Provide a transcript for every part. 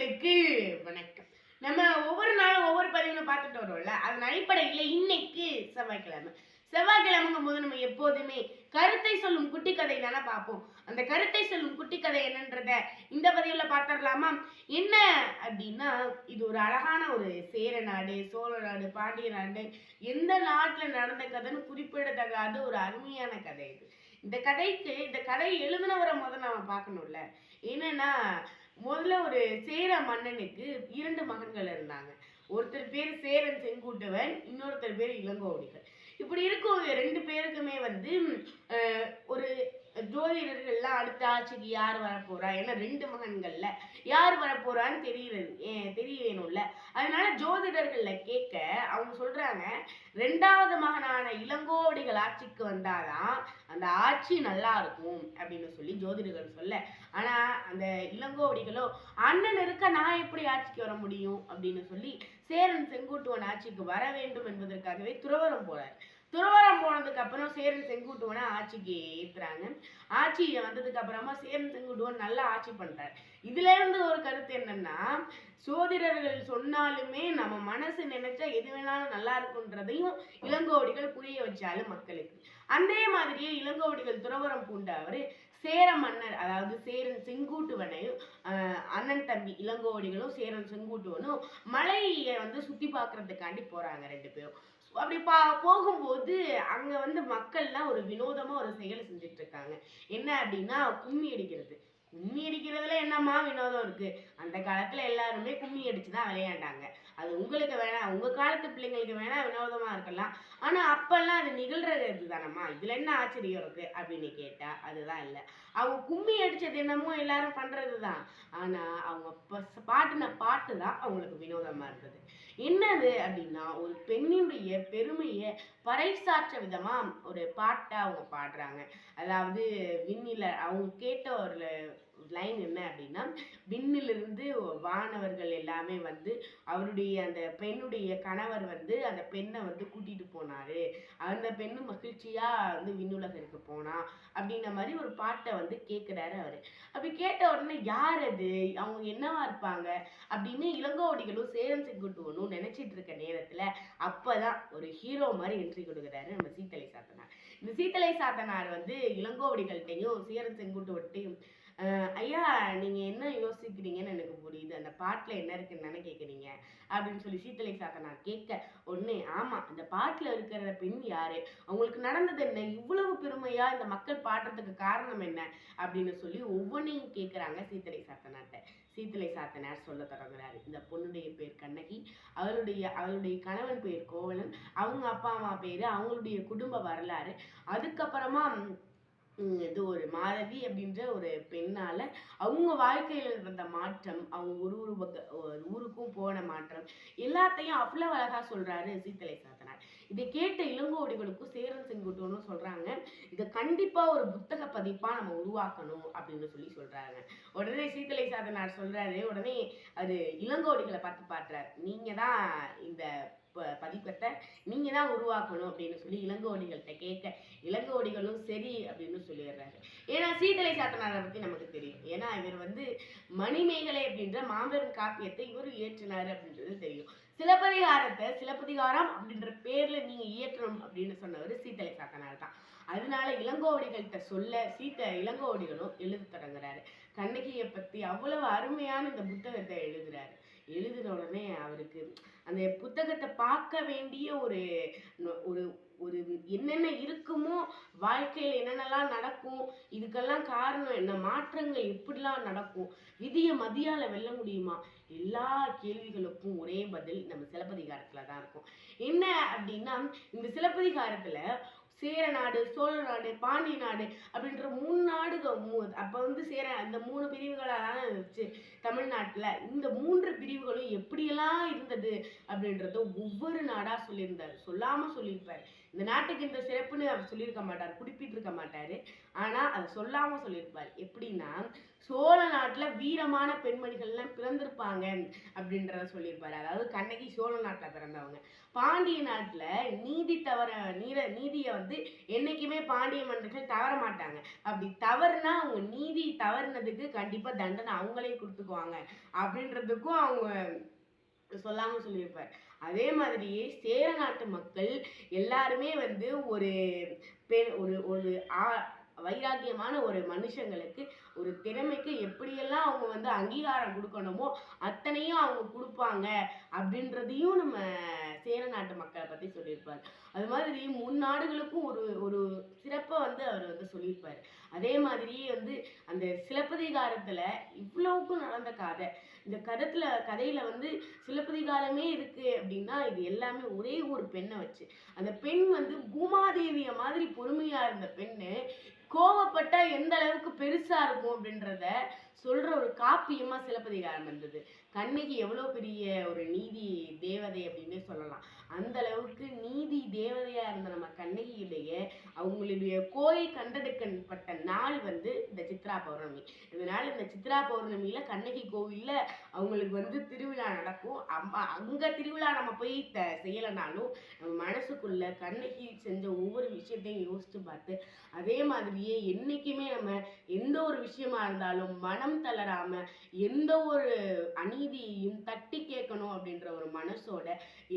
நேயர்களுக்கு வணக்கம். நம்ம ஒவ்வொரு நாளும் ஒவ்வொரு பதிவுல பார்த்துட்டு வரோம்ல அதன் அடிப்படையில் இன்னைக்கு செவ்வாய்க்கிழமை. செவ்வாய்க்கிழமைங்கும் போது நம்ம எப்போதுமே கருத்தை சொல்லும் குட்டி கதை தானே பார்ப்போம். அந்த கருத்தை சொல்லும் குட்டி கதை என்னன்றத இந்த பதிவுல பார்த்துடலாமா? என்ன அப்படின்னா இது ஒரு அழகான ஒரு சேர நாடு சோழ நாடு பாண்டிய நாடு எந்த நாட்டில் நடந்த கதைன்னு குறிப்பிடத்தகாத ஒரு அருமையான கதை இது. இந்த கதைக்கு இந்த கதை எழுதினவரை முதல்ல நம்ம பார்க்கணும்ல. என்னன்னா முதல்ல ஒரு சேர மன்னனுக்கு இரண்டு மகன்கள் இருந்தாங்க. ஒருத்தர் பேர் சேரன் செங்குட்டுவன் இன்னொருத்தர் பேர் இளங்கோவடிகள். இப்படி இருக்கும் ரெண்டு பேருக்குமே வந்து ஒரு ஜோதிடர்கள்லாம் அடுத்த ஆட்சிக்கு யார் வரப்போறா? ஏன்னா ரெண்டு மகன்கள்ல யார் வரப்போறான்னு தெரியுறது ஏன் தெரிய வேணும்ல அதனால ஜோதிடர்கள்ல கேட்க அவங்க சொல்றாங்க ரெண்டாவது மகனான இளங்கோவடிகள் ஆட்சிக்கு வந்தாதான் அந்த ஆட்சி நல்லா இருக்கும் அப்படின்னு சொல்லி ஜோதிடர்கள் சொல்ல. ஆனா அந்த இளங்கோவடிகளோ அண்ணன் இருக்க நான் எப்படி ஆட்சிக்கு வர முடியும்? அப்படின்னு சொல்லி சேரன் செங்குட்டுவன் ஆட்சிக்கு வர வேண்டும் என்பதற்காகவே துறவரம் போறார். துறவரம் போனதுக்கு அப்புறம் சேரன் செங்குட்டுவனை ஆட்சிக்கு ஏற்றுறாங்க ஆட்சி வந்ததுக்கு அப்புறமா சேரன் செங்குட்டுவன் நல்லா ஆட்சி பண்றாரு. இதுல இருந்து ஒரு கருத்து என்னன்னா சோதிடர்கள் சொன்னாலுமே நம்ம மனசு நினைச்சா எது வேணாலும் நல்லா இருக்குன்றதையும் இளங்கோவடிகள் புரிய வச்சாலும் மக்களுக்கு. அதே மாதிரியே இளங்கோவடிகள் துறவரம் பூண்ட அவர் சேர மன்னர் அதாவது சேரன் செங்கூட்டுவனையும் அண்ணன் தம்பி இளங்கோவடிகளும் சேரன் செங்கூட்டுவனும் மலையை வந்து சுத்தி பார்க்கறதுக்காண்டி போறாங்க ரெண்டு பேரும். அப்படி பா போகும்போது அங்க வந்து மக்கள்லாம் ஒரு வினோதமா ஒரு செயல் செஞ்சுட்டு இருக்காங்க என்ன அப்படின்னா கும்மி அடிக்கிறது. கும்மி அடிக்கிறதுல என்னம்மா வினோதம் இருக்கு? அந்த காலத்துல எல்லாருமே கும்மி அடிச்சு தான் விளையாண்டாங்க. அது உங்களுக்கு வேணா உங்க காலத்து பிள்ளைங்களுக்கு வேணா வினோதமா இருக்கலாம். ஆனா அப்பெல்லாம் அது நிகழ்றது தானம்மா? இதுல என்ன ஆச்சரியம் இருக்கு? அப்படின்னு கேட்டா அதுதான் இல்லை. அவங்க கும்மி அடிச்சது என்னமோ எல்லாரும் பண்றதுதான் ஆனா அவங்க ப- பாட்டுன பாட்டு தான் அவங்களுக்கு வினோதமா இருந்தது. என்னது அப்படின்னா ஒரு பெண்ணினுடைய பெருமையை பறைசாற்ற விதமாக ஒரு பாட்டை அவங்க பாடுறாங்க. அதாவது விண்ணில அவங்க கேட்ட ஒரு லைன் என்ன அப்படின்னா விண்ணிலிருந்து வானவர்கள் எல்லாமே வந்து அவருடைய அந்த பெண்ணுடைய கணவர் வந்து அந்த பெண்ணை வந்து கூட்டிட்டு போனாரு. அந்த பெண்ணு மகிழ்ச்சியா வந்து விண்ணுலகிற்கு போனா அப்படின்ற மாதிரி ஒரு பாட்டை வந்து கேட்குறாரு அவரு. அப்படி கேட்ட உடனே யார் அது? அவங்க என்னவா இருப்பாங்க? அப்படின்னு இளங்கோவடிகளும் சேரன் செங்குட்டுவனும் நினைச்சிட்டு இருக்க நேரத்துல அப்பதான் ஒரு ஹீரோ மாதிரி என்ட்ரி கொடுக்குறாரு நம்ம சீத்தலை சாத்தனார். இந்த சீத்தலை சாத்தனார் வந்து இளங்கோவடிகள்கிட்டையும் சேரன் செங்குட்டுவட்டையும் அஹ் ஐயா நீங்கள் என்ன யோசிக்கிறீங்கன்னு எனக்கு புரியுது. அந்த பாட்டில் என்ன இருக்குன்னு கேட்குறீங்க அப்படின்னு சொல்லி சீத்தலை சாத்தனார் கேட்க உடனே ஆமாம் இந்த பாட்டில் இருக்கிற பெண் யாரு? அவங்களுக்கு நடந்தது என்ன? இவ்வளவு பெருமையா? இந்த மக்கள் பாடுறதுக்கு காரணம் என்ன? அப்படின்னு சொல்லி ஒவ்வொன்றையும் கேட்குறாங்க சீத்தலை சாத்தனார்ட்ட. சீத்தலை சாத்தனார் சொல்ல தொடங்குறாரு. இந்த பொண்ணுடைய பேர் கண்ணகி. அவருடைய அவளுடைய கணவன் பேர் கோவலன். அவங்க அப்பா அம்மா பேர் அவங்களுடைய குடும்ப வரலாறு. அதுக்கப்புறமா இது ஒரு மாதவி அப்படின்ற ஒரு பெண்ணால் அவங்க வாழ்க்கையில் வந்த மாற்றம் அவங்க ஒரு ஒரு பக்க ஒரு ஊருக்கும் போன மாற்றம் எல்லாத்தையும் அவ்வளோ அழகாக சொல்கிறாரு சீத்தலை சாத்தனார். இதை கேட்ட இளங்கோடிகளுக்கும் சேரன் செங்குட்டுவனும் சொல்கிறாங்க இதை கண்டிப்பாக ஒரு புத்தக பதிப்பாக நம்ம உருவாக்கணும் அப்படின்னு சொல்லி சொல்கிறாங்க உடனே சீத்தலை சாத்தனார் சொல்கிறாரு உடனே அது இளங்கோடிகளை பார்த்து பாட்டுறார் நீங்கள் தான் இந்த பதிப்பத்தை நீங்கள் தான் உருவாக்கணும் அப்படின்னு சொல்லி இளங்கோடிகள்கிட்ட கேட்க இளங்கோடிகளும் சரி அப்படின்னு சொல்லிடுறாரு. ஏன்னா சீதலை சாத்தனாரை பற்றி நமக்கு தெரியும். ஏன்னா இவர் வந்து மணிமேகலை அப்படின்ற மாபெரும் காப்பியத்தை இவர் இயற்றினார் அப்படின்றது தெரியும். சிலப்பதிகாரத்தை சிலப்பதிகாரம் அப்படின்ற பேரில் நீங்கள் இயற்றணும் அப்படின்னு சொன்னவர் சீத்தலை சாத்தனார் தான். அதனால இளங்கோவடிகள்கிட்ட சொல்ல சீத்தை இளங்கோவடிகளும் எழுத தொடங்குறாரு. கண்ணகியை பத்தி அவ்வளவு அருமையான இந்த புத்தகத்தை எழுதுறாரு. எழுதின உடனே அவருக்கு அந்த புத்தகத்தை பார்க்க வேண்டிய ஒரு ஒரு ஒரு என்னென்ன இருக்குமோ வாழ்க்கையில் என்னென்னலாம் நடக்கும் இதுக்கெல்லாம் காரணம் என்ன மாற்றங்கள் எப்படிலாம் நடக்கும் விதியை மதியால வெல்ல முடியுமா? எல்லா கேள்விகளுக்கும் ஒரே பதில் நம்ம சிலப்பதிகாரத்தில் தான் இருக்கும். என்ன அப்படின்னா இந்த சிலப்பதிகாரத்தில் சேர நாடு சோழ நாடு பாண்டிய நாடு அப்படின்ற மூணு நாடுகள் மூ அப்போ வந்து சேர அந்த மூணு பிரிவுகளாக தான் இருந்துச்சு தமிழ்நாட்டில். இந்த மூன்று பிரிவுகளும் எப்படியெல்லாம் இருந்தது அப்படின்றத ஒவ்வொரு நாடாக சொல்லியிருந்தார். சொல்லாமல் சொல்லியிருப்பார். இந்த நாட்டுக்கு இந்த சிறப்புன்னு அவர் சொல்லியிருக்க மாட்டார் குறிப்பிட்டிருக்க மாட்டார். ஆனால் அதை சொல்லாமல் சொல்லியிருப்பார். எப்படின்னா சோழ நாட்டில் வீரமான பெண்மணிகள்லாம் பிறந்திருப்பாங்க அப்படின்றத சொல்லியிருப்பாரு. அதாவது கண்ணகி சோழ நாட்டில் பிறந்தவங்க. பாண்டிய நாட்டில் நீதி தவற நீர நீதியை வந்து என்னைக்குமே பாண்டிய மன்னர்கள் தவற மாட்டாங்க. அப்படி தவறுனா அவங்க நீதி தவறுனதுக்கு கண்டிப்பாக தண்டனை அவங்களே கொடுத்துக்குவாங்க அப்படின்றதுக்கும் அவங்க சொல்லாம சொல்லியிருப்பார். அதே மாதிரியே சேர நாட்டு மக்கள் எல்லாருமே வந்து ஒரு பெண் ஒரு ஒரு ஆ வைராக்கியமான ஒரு மனுஷங்களுக்கு ஒரு திறமைக்கு எப்படியெல்லாம் அவங்க வந்து அங்கீகாரம் கொடுக்கணுமோ அத்தனையும் அவங்க கொடுப்பாங்க அப்படின்றதையும் நம்ம சேர நாட்டு மக்களை பற்றி சொல்லியிருப்பார். அது மாதிரி முன்னாடுகளுக்கும் ஒரு ஒரு சிறப்பை வந்து அவர் வந்து சொல்லியிருப்பார். அதே மாதிரியே வந்து அந்த சிலப்பதிகாரத்தில் இவ்வளவுக்கும் நடந்த கதை. இந்த கதத்துல கதையில வந்து சிலப்பதிகாரமே இருக்கு அப்படின்னா இது எல்லாமே ஒரே ஒரு பெண்ணை வச்சு. அந்த பெண் வந்து பூமாதேவிய மாதிரி பொறுமையா இருந்த பெண்ணு கோவப்பட்டா எந்த அளவுக்கு பெருசா இருக்கும் அப்படின்றத சொல்ற ஒரு காப்பியமா சிலப்பதிகாரம் இருந்தது. கண்ணகி எவ்வளவு பெரிய ஒரு நீதி தேவதை அப்படின்னு சொல்லலாம். அந்த அளவுக்கு நீதி நம்ம கண்ணகியிலேயே அவங்களுடைய கோயில் கண்டெடுக்கப்பட்ட நாள் வந்து இந்த சித்ரா பௌர்ணமி. இதனால இந்த சித்ரா பௌர்ணமியில கண்ணகி கோவில்ல அவங்களுக்கு வந்து திருவிழா நடக்கும். அம்மா அங்க திருவிழா நம்ம போய் த செய்யலைனாலும் நம்ம மனசுக்குள்ள கண்ணகி செஞ்ச ஒவ்வொரு விஷயத்தையும் யோசிச்சு பார்த்து அதே மாதிரியே என்னைக்குமே நம்ம எந்த ஒரு விஷயமா இருந்தாலும் மனம் தளராம எந்த ஒரு அநீதியையும் தட்டி கேட்கணும் அப்படின்ற ஒரு மனசோட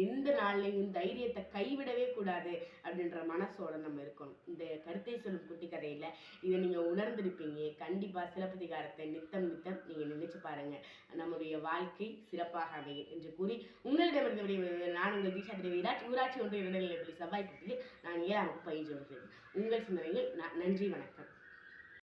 எந்த நாள்லையும் தைரியத்தை கைவிடவே கூடாது அப்படின்ற மனசோட நம்ம இருக்கணும். இந்த கருத்தை சொல்லும் குட்டி கதையில இதை நீங்க உணர்ந்திருப்பீங்க. கண்டிப்பா சிலப்பதிகாரத்தை நித்தம் நித்தம் நீங்க நினைச்சு பாருங்க. நம்முடைய வாழ்க்கை சிறப்பாக அமையும் என்று கூறி உங்களிடமிருந்து நான் உங்கள் தீஷா திரவிராஜ் ஊராட்சி ஒன்றிய செவ்வாய் பற்றி நான் ஏழாம் வகுப்பு பயின்று வருகிறேன். உங்கள் சிந்தனையில் நன்றி வணக்கம்.